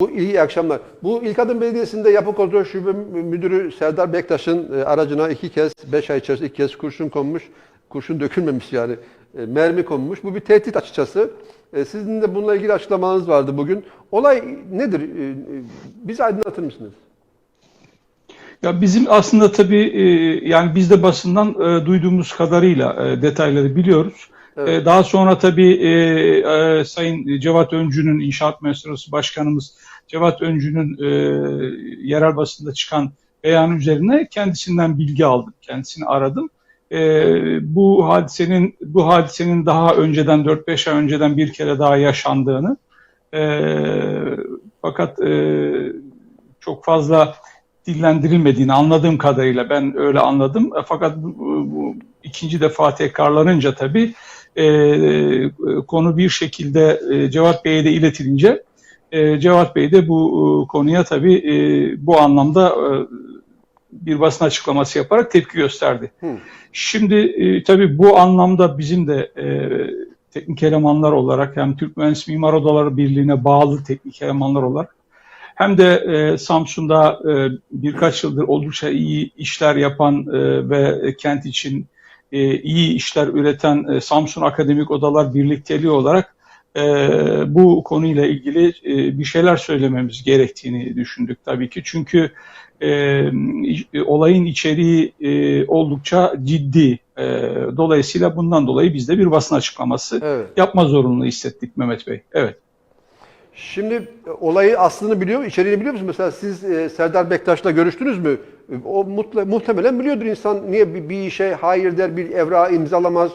Bu iyi akşamlar. Bu İlk Adım Belediyesi'nde Yapı Kontrol Şube Müdürü Serdar Bektaş'ın e, aracına iki kez, beş ay içerisinde iki kez kurşun konmuş. Kurşun dökülmemiş yani. E, Mermi konmuş. Bu bir tehdit açıkçası. E, Sizin de bununla ilgili açıklamanız vardı bugün. Olay nedir? Bizi aydınlatır mısınız? Ya bizim aslında tabii yani biz de basından duyduğumuz kadarıyla detayları biliyoruz. Evet. E, daha sonra tabii e, e, Sayın Cevat Öncü'nün İnşaat Müessesesi Başkanımız Cevat Öncü'nün e, yerel basında çıkan beyanı üzerine kendisinden bilgi aldım. Kendisini aradım. E, bu hadisenin bu hadisenin daha önceden 4-5 ay önceden bir kere daha yaşandığını e, fakat e, çok fazla dillendirilmediğini anladığım kadarıyla ben öyle anladım. E, Fakat bu, bu ikinci defa tekrarlanınca tabii konu bir şekilde e, Cevat Bey'e de iletilince e, Cevat Bey de bu e, konuya tabii e, bu anlamda e, bir basın açıklaması yaparak tepki gösterdi. Hı. Şimdi e, tabii bu anlamda bizim de e, teknik elemanlar olarak hem Türk Mühendis Mimar Odaları Birliği'ne bağlı teknik elemanlar olarak hem de e, Samsun'da e, birkaç yıldır oldukça iyi işler yapan e, ve kent için e, iyi işler üreten e, Samsun Akademik Odalar Birlikteliği olarak e, bu konuyla ilgili e, bir şeyler söylememiz gerektiğini düşündük tabii ki. Çünkü e, iş- olayın içeriği e, oldukça ciddi. E, dolayısıyla bundan dolayı biz de bir basın açıklaması Evet. yapma zorunluluğu hissettik Mehmet Bey. Evet. Şimdi e, olayı aslını biliyor, içeriğini biliyor musunuz? Mesela siz e, Serdar Bektaş'la görüştünüz mü? E, O mutla, muhtemelen biliyordur insan niye bir, bir işe hayır der, bir evra imzalamaz.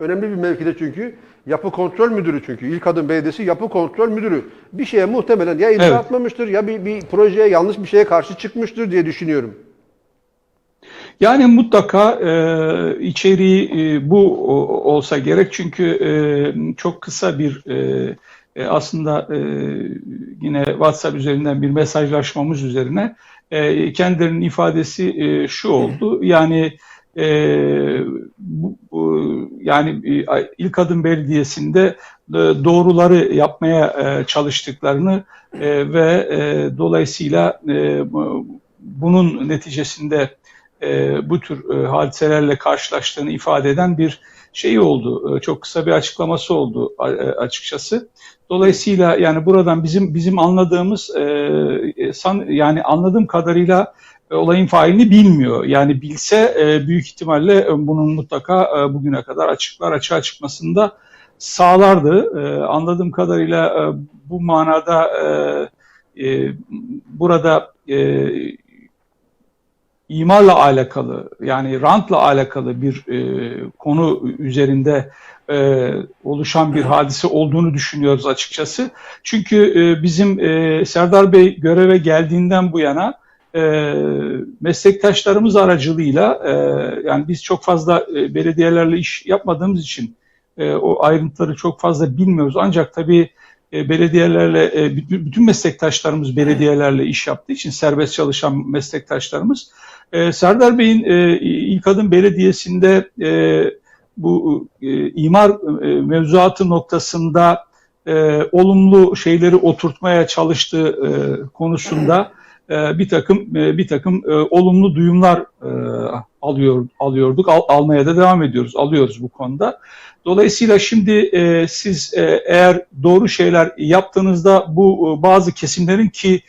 Önemli bir mevkide çünkü. Yapı kontrol müdürü çünkü. İlk adım belediyesi yapı kontrol müdürü. Bir şeye muhtemelen ya imza Evet. atmamıştır ya bir, bir projeye yanlış bir şeye karşı çıkmıştır diye düşünüyorum. Yani mutlaka e, içeriği e, bu olsa gerek çünkü e, çok kısa bir e, e, aslında e, yine WhatsApp üzerinden bir mesajlaşmamız üzerine e, kendilerinin ifadesi e, şu oldu. Yani e, bu, bu- yani e, ilk adım belediyesinde e, doğruları yapmaya e, çalıştıklarını e, ve e, dolayısıyla e, bu- bunun neticesinde e, bu tür e, hadiselerle karşılaştığını ifade eden bir şey oldu. E, çok kısa bir açıklaması oldu e, açıkçası. Dolayısıyla yani buradan bizim bizim anladığımız e, e, san, yani anladığım kadarıyla e, olayın failini bilmiyor. Yani bilse e, büyük ihtimalle e, bunun mutlaka e, bugüne kadar açıklar açığa çıkmasında sağlardı. E, anladığım kadarıyla e, bu manada e, e, burada e, imarla alakalı yani rantla alakalı bir e, konu üzerinde e, oluşan bir hadise olduğunu düşünüyoruz açıkçası. Çünkü e, bizim e, Serdar Bey göreve geldiğinden bu yana e, meslektaşlarımız aracılığıyla e, yani biz çok fazla e, belediyelerle iş yapmadığımız için e, o ayrıntıları çok fazla bilmiyoruz. Ancak tabii belediyelerle e, bütün meslektaşlarımız belediyelerle iş yaptığı için serbest çalışan meslektaşlarımız e, Serdar Bey'in e, İlk Adım Belediyesi'nde e, bu e, imar e, mevzuatı noktasında e, olumlu şeyleri oturtmaya çalıştığı e, konusunda e, bir takım e, bir takım e, olumlu duyumlar e, alıyor alıyorduk al, almaya da devam ediyoruz alıyoruz bu konuda. Dolayısıyla şimdi e, siz eğer doğru şeyler yaptığınızda bu bazı kesimlerin ki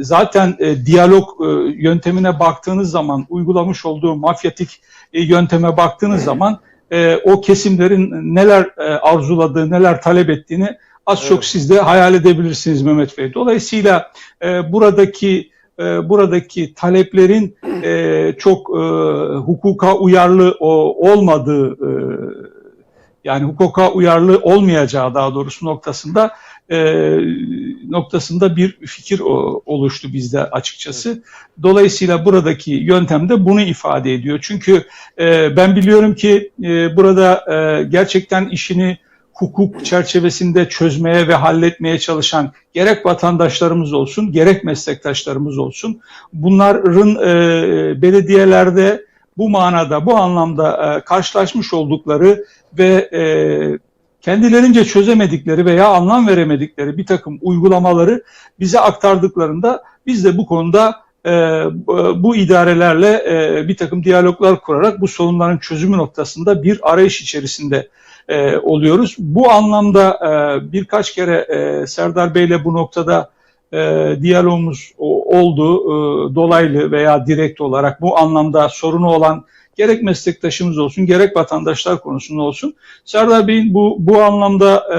zaten diyalog yöntemine baktığınız zaman uygulamış olduğu mafyatik yönteme baktığınız zaman o kesimlerin neler arzuladığı, neler talep ettiğini az Evet. çok siz de hayal edebilirsiniz Mehmet Bey. Dolayısıyla e, buradaki e, buradaki taleplerin e, çok e, hukuka uyarlı o, olmadığı e, yani hukuka uyarlı olmayacağı daha doğrusu noktasında e, noktasında bir fikir o- oluştu bizde açıkçası. Dolayısıyla buradaki yöntem de bunu ifade ediyor. Çünkü e, ben biliyorum ki e, burada e, gerçekten işini hukuk çerçevesinde çözmeye ve halletmeye çalışan gerek vatandaşlarımız olsun, gerek meslektaşlarımız olsun, bunların e, belediyelerde bu manada, bu anlamda e, karşılaşmış oldukları ve e, kendilerince çözemedikleri veya anlam veremedikleri bir takım uygulamaları bize aktardıklarında biz de bu konuda e, bu idarelerle e, bir takım diyaloglar kurarak bu sorunların çözümü noktasında bir arayış içerisinde e, oluyoruz. Bu anlamda e, birkaç kere e, Serdar Bey'le bu noktada e, diyalogumuz oldu. E, dolaylı veya direkt olarak bu anlamda sorunu olan gerek meslektaşımız olsun gerek vatandaşlar konusunda olsun. Serdar Bey'in bu bu anlamda e,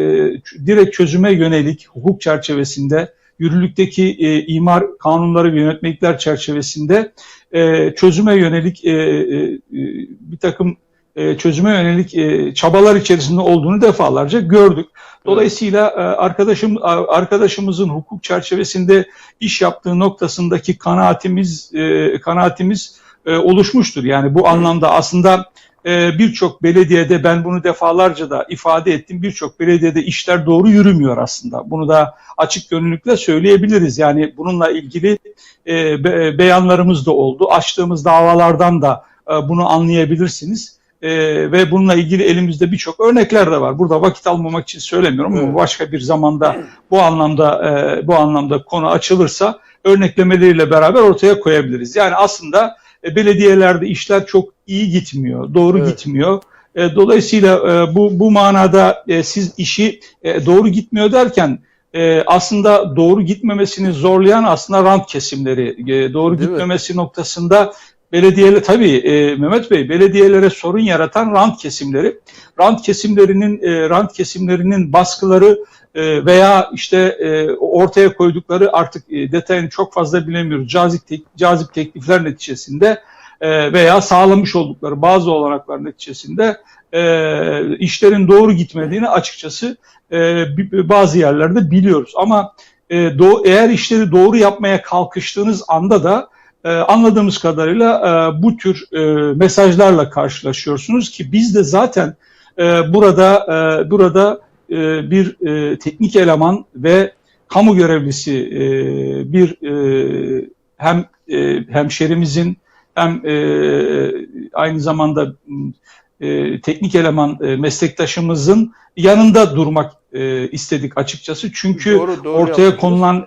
e, direkt çözüme yönelik hukuk çerçevesinde yürürlükteki e, imar kanunları ve yönetmelikler çerçevesinde e, çözüme yönelik e, e, e, bir takım e, çözüme yönelik e, çabalar içerisinde olduğunu defalarca gördük. Dolayısıyla e, arkadaşım arkadaşımızın hukuk çerçevesinde iş yaptığı noktasındaki kanaatimiz e, kanaatimiz e, oluşmuştur. Yani bu anlamda aslında e, birçok belediyede ben bunu defalarca da ifade ettim. Birçok belediyede işler doğru yürümüyor aslında. Bunu da açık gönüllülükle söyleyebiliriz. Yani bununla ilgili e, be- beyanlarımız da oldu. Açtığımız davalardan da e, bunu anlayabilirsiniz. E, ve bununla ilgili elimizde birçok örnekler de var. Burada vakit almamak için söylemiyorum ama Evet. başka bir zamanda bu anlamda e, bu anlamda konu açılırsa örneklemeleriyle beraber ortaya koyabiliriz. Yani aslında e, belediyelerde işler çok iyi gitmiyor, doğru Evet. gitmiyor. E, dolayısıyla e, bu bu manada e, siz işi e, doğru gitmiyor derken e, aslında doğru gitmemesini zorlayan aslında rant kesimleri, e, doğru Değil mi? gitmemesi noktasında belediyeler tabii e, Mehmet Bey belediyelere sorun yaratan rant kesimleri, rant kesimlerinin e, rant kesimlerinin baskıları e, veya işte e, ortaya koydukları artık e, detayını çok fazla bilemiyoruz. Cazip tek, cazip teklifler neticesinde e, veya sağlamış oldukları bazı olanaklar neticesinde e, işlerin doğru gitmediğini açıkçası e, bazı yerlerde biliyoruz. Ama e, do- eğer işleri doğru yapmaya kalkıştığınız anda da e, anladığımız kadarıyla e, bu tür e, mesajlarla karşılaşıyorsunuz ki biz de zaten e, burada e, burada e, bir e, teknik eleman ve kamu görevlisi e, bir e, hem e, hemşerimizin hem e, aynı zamanda e, teknik eleman e, meslektaşımızın yanında durmak e, istedik açıkçası. Çünkü Doğru, doğru ortaya yapmışsınız. konulan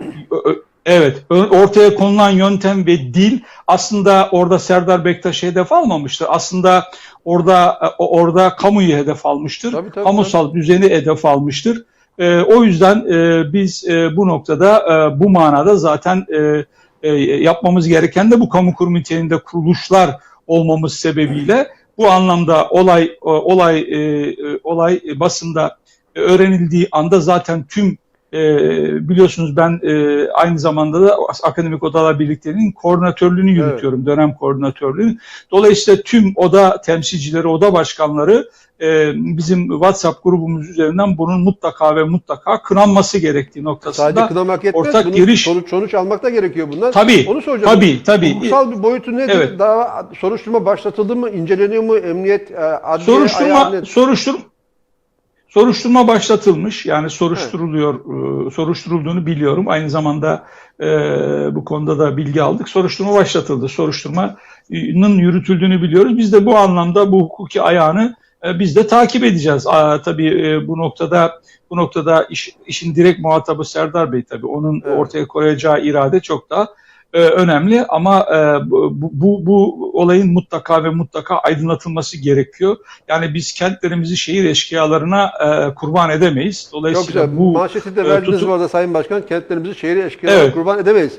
evet ortaya konulan yöntem ve dil aslında orada Serdar Bektaş'ı hedef almamıştır. Aslında orada e, orada kamuyu hedef almıştır. Tabii, tabii, Kamusal düzeni hedef almıştır. E, o yüzden e, biz e, bu noktada e, bu manada zaten e, e, yapmamız gereken de bu kamu kurum niteliğinde kuruluşlar olmamız sebebiyle bu anlamda olay o- olay e, e, olay basında e, öğrenildiği anda zaten tüm e, biliyorsunuz ben e, aynı zamanda da Akademik Odalar Birlikteliği'nin koordinatörlüğünü Evet. yürütüyorum, dönem koordinatörlüğünü. Dolayısıyla tüm oda temsilcileri, oda başkanları e, bizim WhatsApp grubumuz üzerinden bunun mutlaka ve mutlaka kınanması gerektiği noktasında Sadece kınamak yetmez. ortak Bunun giriş- sonuç, sonuç almak da gerekiyor bunlar. Tabii, Onu soracağım. tabii, tabii. Hukuksal bir boyutu nedir? Evet. Daha soruşturma başlatıldı mı? İnceleniyor mu? Emniyet, e, adliye Soruşturma ayağı ne? Soruştur soruşturma başlatılmış. Yani soruşturuluyor, e, soruşturulduğunu biliyorum. Aynı zamanda e, bu konuda da bilgi aldık. Soruşturma başlatıldı. Soruşturmanın yürütüldüğünü biliyoruz. Biz de bu anlamda bu hukuki ayağını e, biz de takip edeceğiz. Aa, tabii e, bu noktada bu noktada iş, işin direkt muhatabı Serdar Bey tabii. Onun Evet. ortaya koyacağı irade çok daha e, önemli ama e, bu, bu, bu olayın mutlaka ve mutlaka aydınlatılması gerekiyor. Yani biz kentlerimizi şehir eşkıyalarına e, kurban edemeyiz. Çok Dolayısıyla güzel. bu Manşeti de e, verdiniz tutu- bu arada Sayın Başkan. Kentlerimizi şehri eşkıyalara Evet. kurban edemeyiz.